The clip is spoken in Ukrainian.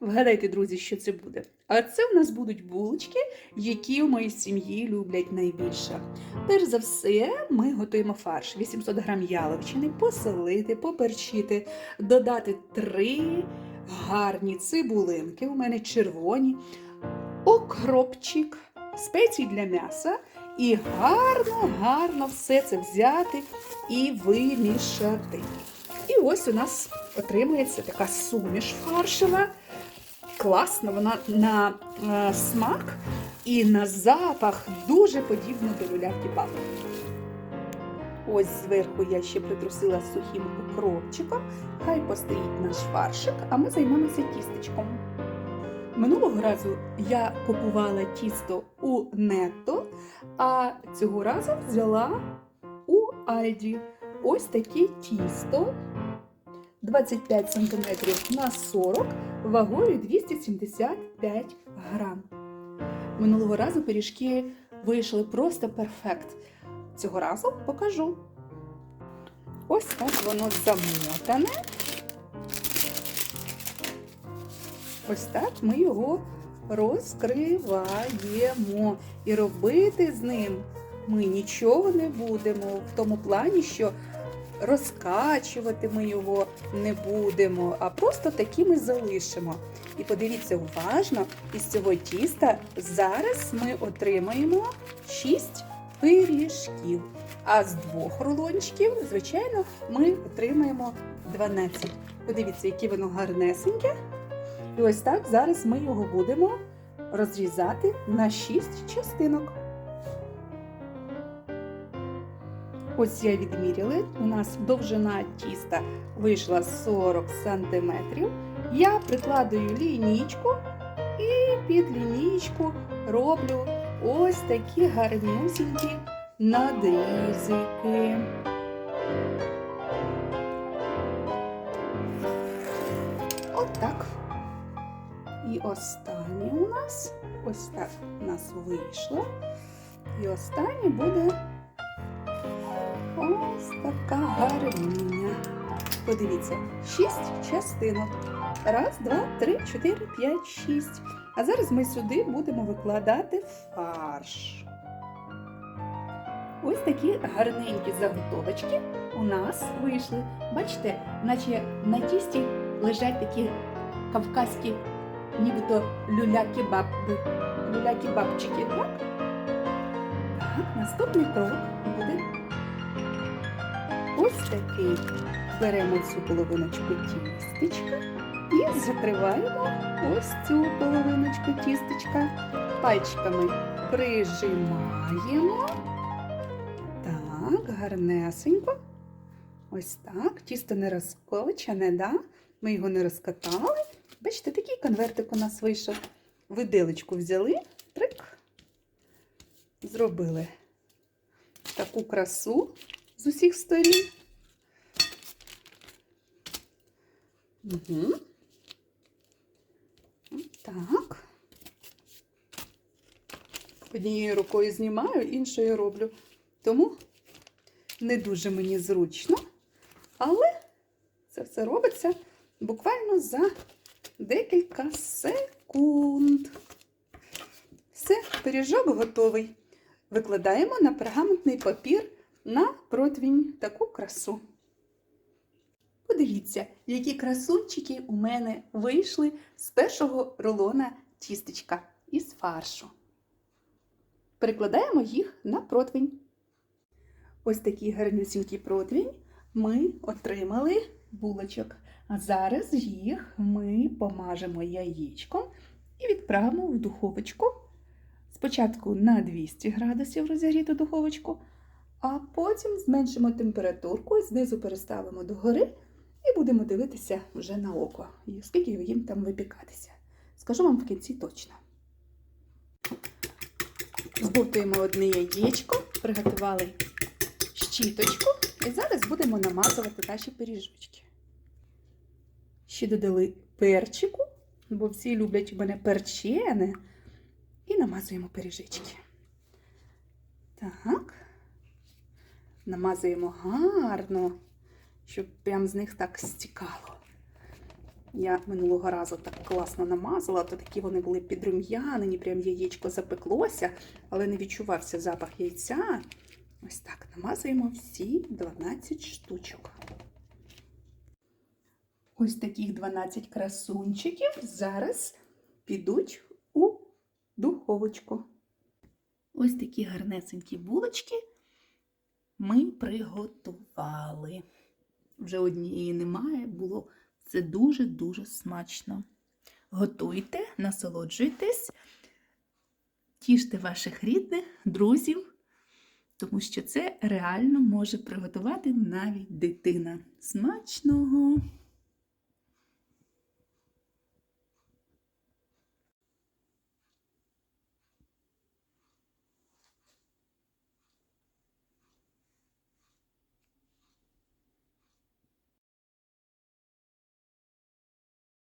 Вгадайте, друзі, що це буде. А це у нас будуть булочки, які у моїй сім'ї люблять найбільше. Перш за все, ми готуємо фарш 800 грам яловичини, посолити, поперчити, додати три гарні цибулинки, у мене червоні, окропчик, спеції для м'яса. І гарно, гарно все це взяти і вимішати. І ось у нас отримується така суміш фаршева. Класна, вона на е, смак і на запах дуже подібна до люля кебабу. Ось зверху я ще притрусила сухим укропчиком. Хай постоїть наш фаршик, а ми займемося тістечком. Минулого разу я купувала тісто у Нетто, а цього разу взяла у Альді. Ось таке тісто 25 см на 40 вагою 275 грам. Минулого разу пиріжки вийшли просто перфект. Цього разу покажу. Ось так воно замотане. Ось так ми його розкриваємо. І робити з ним ми нічого не будемо в тому плані, що розкачувати ми його не будемо, а просто такими залишимо. І подивіться уважно, із цього тіста зараз ми отримаємо 6 пиріжків. А з двох рулончиків, звичайно, ми отримаємо 12. Подивіться, яке воно гарнесеньке. І ось так зараз ми його будемо розрізати на 6 частинок. Ось я відміряла, у нас довжина тіста вийшла 40 см. Я прикладую лінійку і під лінійку роблю ось такі гарнюсінькі надрізики. Отак. І останнє у нас ось так у нас вийшло. І останнє буде ось така гарніня. Подивіться, шість частинок. Раз, два, три, чотири, п'ять, шість. А зараз ми сюди будемо викладати фарш. Ось такі гарненькі заготовочки у нас вийшли. Бачите, наче на тісті лежать такі кавказькі, нібито люля-кебаби, люля-кебабчики, так? Так, наступний крок буде ось такий. Беремо цю половиночку тістечка і закриваємо ось цю половиночку тістечка. Пальчиками прижимаємо. Так, гарнесенько. Ось так. Тісто не розкочене, да? ми його не розкатали. Бачите, такий конвертик у нас вийшов. Виделечку взяли, трик, зробили таку красу з усіх сторін. Угу. Так. Однією рукою знімаю, іншою роблю. Тому не дуже мені зручно, але це все робиться буквально за декілька секунд. Все, пиріжок готовий. Викладаємо на пергаментний папір на противінь таку красу. Подивіться, які красунчики у мене вийшли з першого рулона тістечка із фаршу. Перекладаємо їх на противень. Ось такий гарнюсінький противень ми отримали булочок. А зараз їх ми помажемо яєчком і відправимо в духовочку. Спочатку на 200 градусів розігріту духовочку, а потім зменшимо температурку і знизу переставимо догори і будемо дивитися вже на око, і скільки їм там випікатися. Скажу вам в кінці точно. Збовтуємо одне яєчко, приготували щіточку і зараз будемо намазувати наші пиріжочки. Ще додали перчику, бо всі люблять у мене перчене. І намазуємо пиріжечки. Так. Намазуємо гарно, щоб прям з них так стікало. Я минулого разу так класно намазала, то такі вони були підрум'янені, прям яєчко запеклося, але не відчувався запах яйця. Ось так намазуємо всі 12 штучок. Ось таких 12 красунчиків зараз підуть у духовочку. Ось такі гарнесенькі булочки ми приготували. Вже однієї немає, було це дуже-дуже смачно. Готуйте, насолоджуйтесь, тіште ваших рідних, друзів, тому що це реально може приготувати навіть дитина. Смачного!